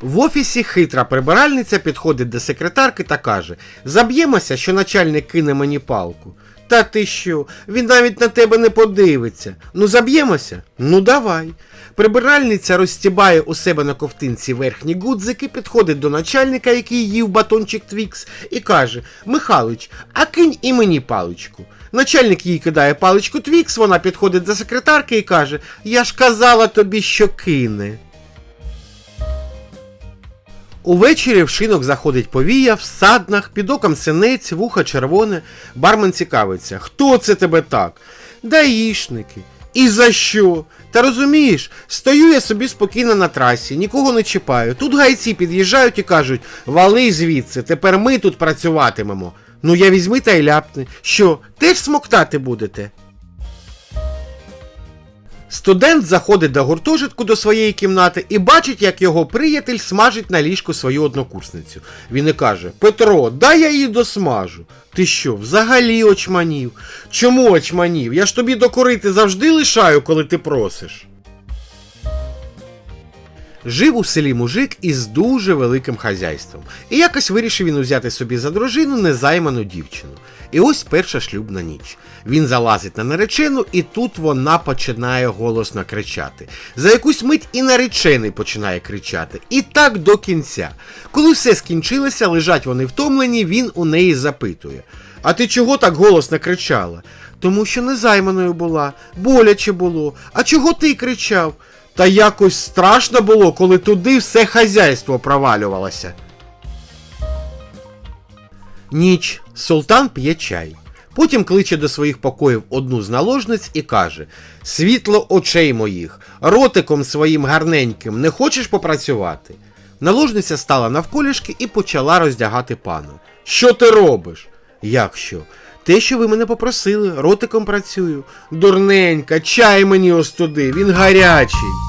В офісі хитра прибиральниця підходить до секретарки та каже: Заб'ємося, що начальник кине мені палку. Та ти що? Він навіть на тебе не подивиться. Ну заб'ємося? Ну давай. Прибиральниця розстібає у себе на ковтинці верхні гудзики, підходить до начальника, який їв батончик Твікс, і каже: Михалич, а кинь і мені паличку. Начальник їй кидає паличку Твікс, вона підходить до секретарки і каже: Я ж казала тобі, що кине. Увечері в шинок заходить повія, в саднах, під оком синець, вуха червоне. Бармен цікавиться, хто це тебе так? Даїшники. І за що? Та розумієш, стою я собі спокійно на трасі, нікого не чіпаю. Тут гайці під'їжджають і кажуть: вали звідси, тепер ми тут працюватимемо. Ну я візьми та й ляпни. Що, теж смоктати будете? Студент заходить до гуртожитку до своєї кімнати і бачить, як його приятель смажить на ліжку свою однокурсницю. Він і каже: Петро, дай я її досмажу. Ти що, взагалі очманів? Чому очманів? Я ж тобі докурити завжди лишаю, коли ти просиш. Жив у селі мужик із дуже великим хазяйством, і якось вирішив він узяти собі за дружину незайману дівчину. І ось перша шлюбна ніч. Він залазить на наречену, і тут вона починає голосно кричати. За якусь мить і наречений починає кричати. І так до кінця. Коли все скінчилося, лежать вони втомлені, він у неї запитує: А ти чого так голосно кричала? Тому що незайманою була, боляче було. А чого ти кричав? Та якось страшно було, коли туди все хазяйство провалювалося. Ніч. Султан п'є чай. Потім кличе до своїх покоїв одну з наложниць і каже: Світло очей моїх, ротиком своїм гарненьким, не хочеш попрацювати? Наложниця стала навколішки і почала роздягати пана. Що ти робиш? Як що? Те, що ви мене попросили, ротиком працюю. Дурненька, чай мені остуди, він гарячий.